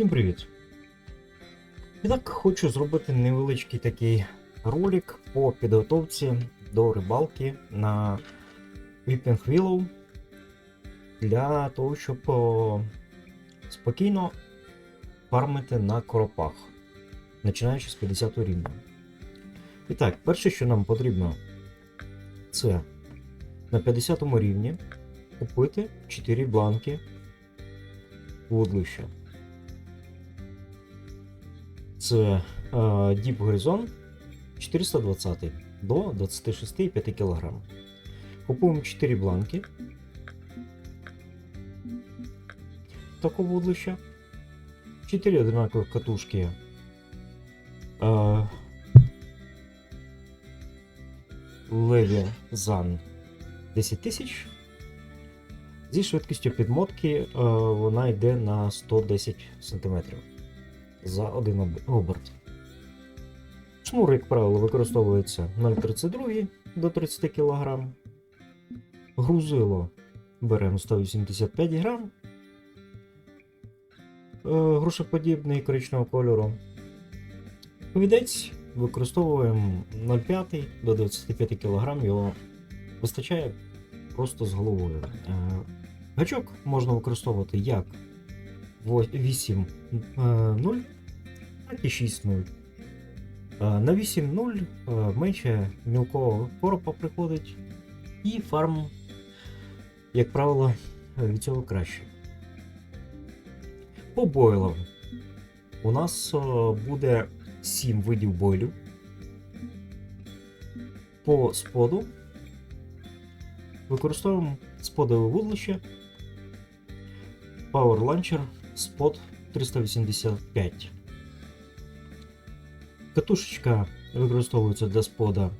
Всім привіт! І так хочу зробити невеличкий такий ролик по підготовці до рибалки на Whipping Willow для того, щоб спокійно фармити на коропах, починаючи з 50 рівня. І так, перше, що нам потрібно, це на 50 рівні купити 4 бланки вудлища. Е, Deep Horizon 420 до 26,5 кг. Купуємо 4 бланки такого вудлища. 4 одинакових катушки. Леві Зан 10 тисяч. Зі швидкістю підмотки е, вона йде на 110 см за один оберт. Шнур, як правило, використовується 0,32 до 30 кг. Грузило беремо 185 грам. Е, Грушеподібний коричневого кольору. Повідець використовуємо 0,5 до 25 кг, його вистачає просто з головою. Е, Гачок можна використовувати як 8.0, так і 6.0. Е, На 8.0 е, менше мілкого коропа приходить, і фарм, як правило, від цього краще. По бойлам у нас е, буде 7 видів бойлів. По споду використовуємо сподове вудлище Power Launcher Spot 385. Катушечка використовується для спода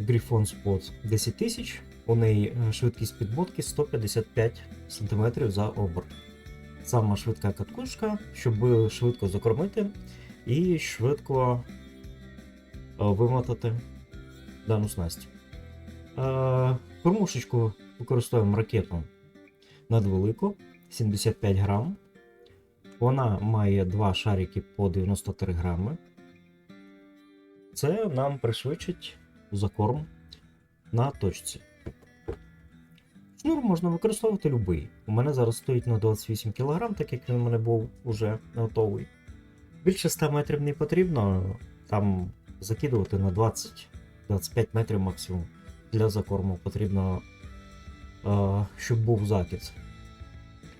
Griffon Spot 10000. У неї швидкість підмотки 155 см за оберт. Сама швидка катушка, щоб швидко закормити і швидко е, вимотати дану снасть. Е, Кормушечку використовуємо ракету надвелику 75 грам. Вона має два шарики по 93 грами. Це нам пришвидшить закорм на точці. Шнур можна використовувати будь-який. У мене зараз стоїть на 28 кг, так як він у мене був уже готовий. Більше 100 метрів не потрібно, там закидувати на 20-25 метрів максимум. Для закорму потрібно, е, щоб був закид.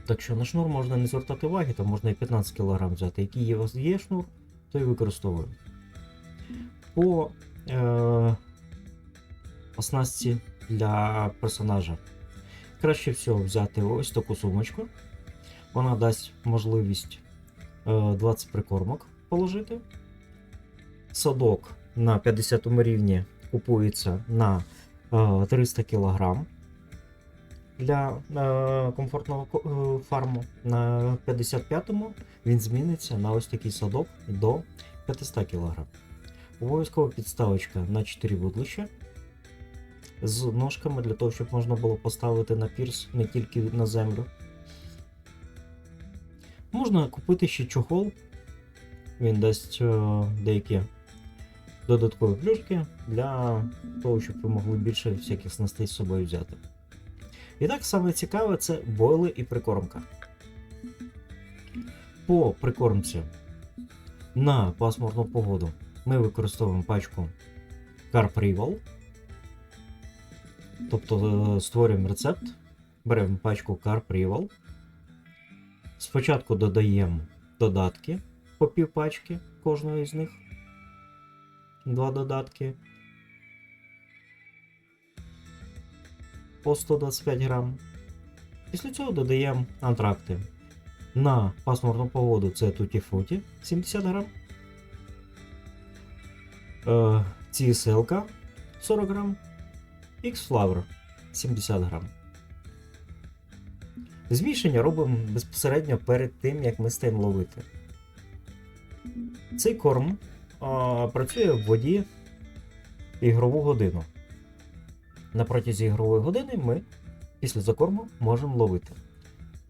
Так що на шнур можна не звертати уваги, там можна і 15 кг взяти. Який вас є шнур, то і використовуємо. По е, оснастці для персонажа. Краще всього взяти ось таку сумочку. Вона дасть можливість е, 20 прикормок положити. Садок на 50 рівні купується на е, 300 кг для е, комфортного е, фарму. На 55-му він зміниться на ось такий садок до 500 кг. Обов'язково підставочка на 4 вудлища з ножками для того, щоб можна було поставити на пірс не тільки на землю. Можна купити ще чохол. Він дасть е, деякі додаткові плюшки для того, щоб ви могли більше всяких снастей з собою взяти. І так саме цікаве це бойли і прикормка. По прикормці на пасмурну погоду ми використовуємо пачку Carp Rival. Тобто е, створюємо рецепт, беремо пачку Carp Rival. Спочатку додаємо додатки по пів пачки кожної з них. Два додатки. По 125 грам. Після цього додаємо антракти. На пасмурну погоду це Tutti Frutti 70 грам. Е, CSL 40 грам. X-Flower 70 грам. Змішання робимо безпосередньо перед тим, як ми стаємо ловити. Цей корм а, працює в воді ігрову годину. На протязі ігрової години ми після закорму можемо ловити.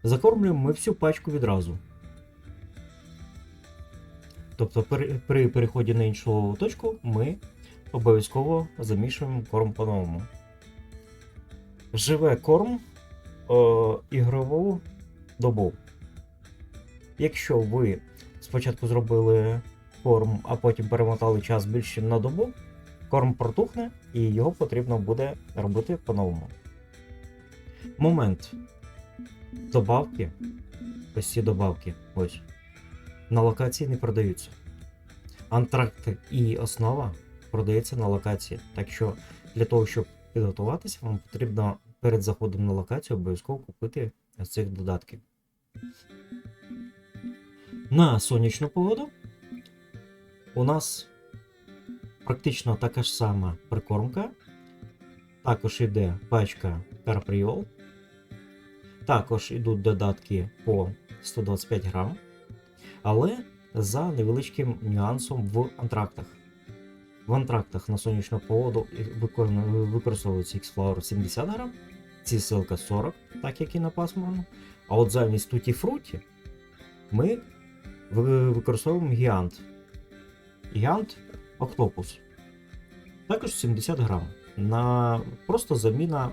Закормлюємо ми всю пачку відразу. Тобто при, переході на іншу точку ми обов'язково замішуємо корм по-новому. Живе корм е, ігрову добу. Якщо ви спочатку зробили корм, а потім перемотали час більше на добу, корм протухне і його потрібно буде робити по-новому. Момент добавки, ось ці добавки, ось, на локації не продаються. Антракт і основа продається на локації. Так що для того, щоб підготуватися, вам потрібно перед заходом на локацію обов'язково купити цих додатків. На сонячну погоду у нас практично така ж сама прикормка. Також йде пачка Карпріол. Також йдуть додатки по 125 грам. Але за невеличким нюансом в антрактах. В антрактах на сонячну погоду використовується X-Flower 70 грам, ці силка 40, так як і на пасмурну. А от замість Tutti Frutti ми використовуємо гіант. Гіант Octopus. Також 70 грам. На просто заміна.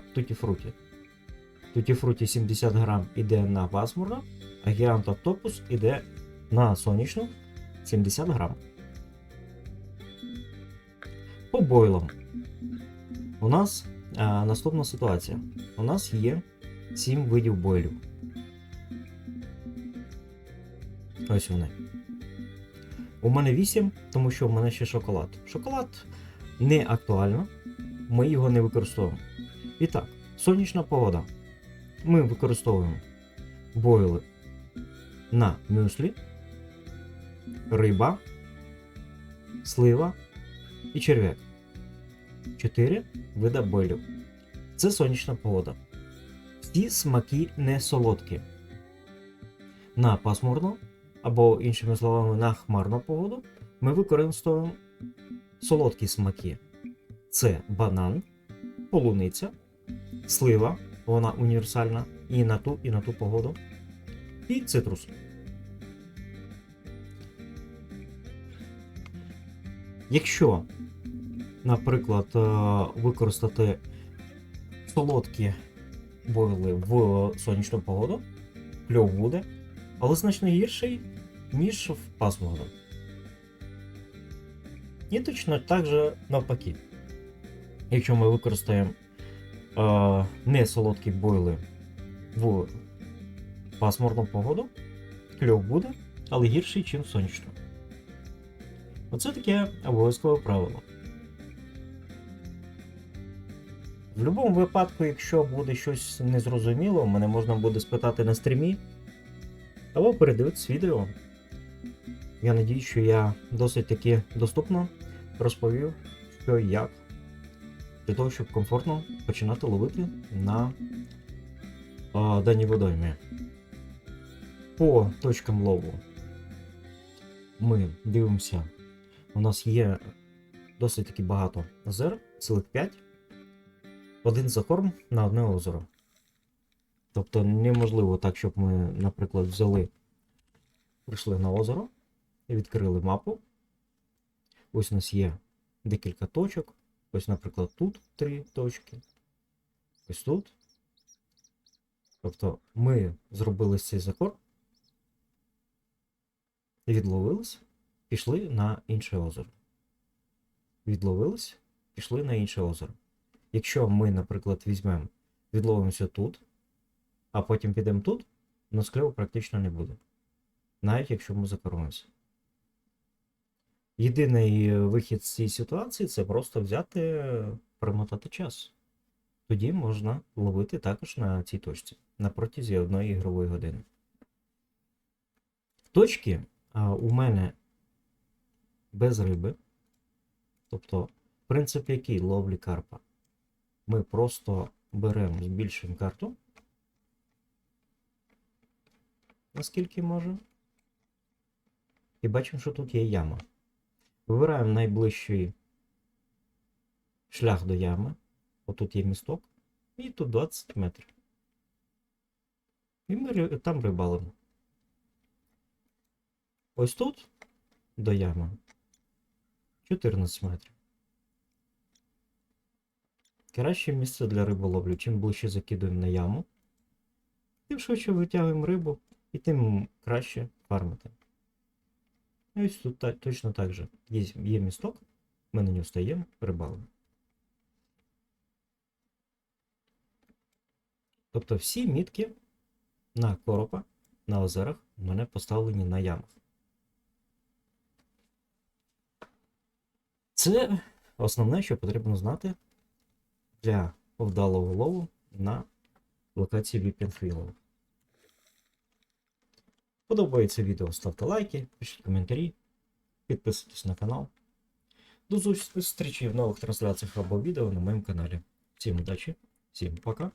Tutti Frutti 70 грам іде на пасмурно, а гіант Octopus іде на сонячну 70 грам. По бойлам. У нас а, наступна ситуація. У нас є 7 видів бойлів. Ось вони. У мене 8, тому що в мене ще шоколад. Шоколад не актуально, ми його не використовуємо. І так, сонячна погода. Ми використовуємо бойли на мюслі, риба, слива і черв'як. Чотири вида бойлів. Це сонячна погода. Всі смаки не солодкі. На пасмурну або, іншими словами, на хмарну погоду ми використовуємо солодкі смаки. Це банан, полуниця, слива, вона універсальна і на ту, і на ту погоду, і цитрус. Якщо, наприклад, е, використати солодкі бойли в сонячну погоду, кльов буде, але значно гірший, ніж в пасмурну. І точно так же навпаки. Якщо ми використаємо е, не солодкі бойли в пасмурну погоду, кльов буде, але гірший, ніж в сонячну. Оце таке обов'язкове правило. В будь-якому випадку, якщо буде щось незрозуміло, мене можна буде спитати на стрімі або передивитись відео. Я надію, що я досить таки доступно розповів, що і як, для того, щоб комфортно починати ловити на а, даній водоймі. По точкам лову ми дивимося. У нас є досить таки багато озер, цілих 5. Один закорм на одне озеро. Тобто неможливо так, щоб ми, наприклад, взяли, прийшли на озеро і відкрили мапу. Ось у нас є декілька точок. Ось, наприклад, тут три точки. Ось тут. Тобто ми зробили цей закорм, відловились, пішли на інше озеро. Відловились, пішли на інше озеро. Якщо ми, наприклад, візьмемо, відловимося тут, а потім підемо тут, у нас практично не буде. Навіть якщо ми закормимося. Єдиний вихід з цієї ситуації це просто взяти, перемотати час. Тоді можна ловити також на цій точці на протязі одної ігрової години. Точки а, у мене без риби. Тобто, принцип який ловлі карпа. Ми просто беремо, збільшуємо карту. Наскільки можемо. І бачимо, що тут є яма. Вибираємо найближчий шлях до ями. Отут є місток. І тут 20 метрів. І ми там рибалимо. Ось тут до ями 14 метрів. Краще місце для риболовлі. Чим ближче закидуємо на яму, тим швидше витягуємо рибу і тим краще фармити. І ось тут та- точно так же. Є, є місток, ми на нього стаємо, рибалимо. Тобто всі мітки на коропа, на озерах у мене поставлені на ямах. Це основне, що потрібно знати для вдалого лову на локації Віпінфілов. Подобається відео, ставте лайки, пишіть коментарі, підписуйтесь на канал. До зустрічі в нових трансляціях або відео на моєму каналі. Всім удачі, всім пока.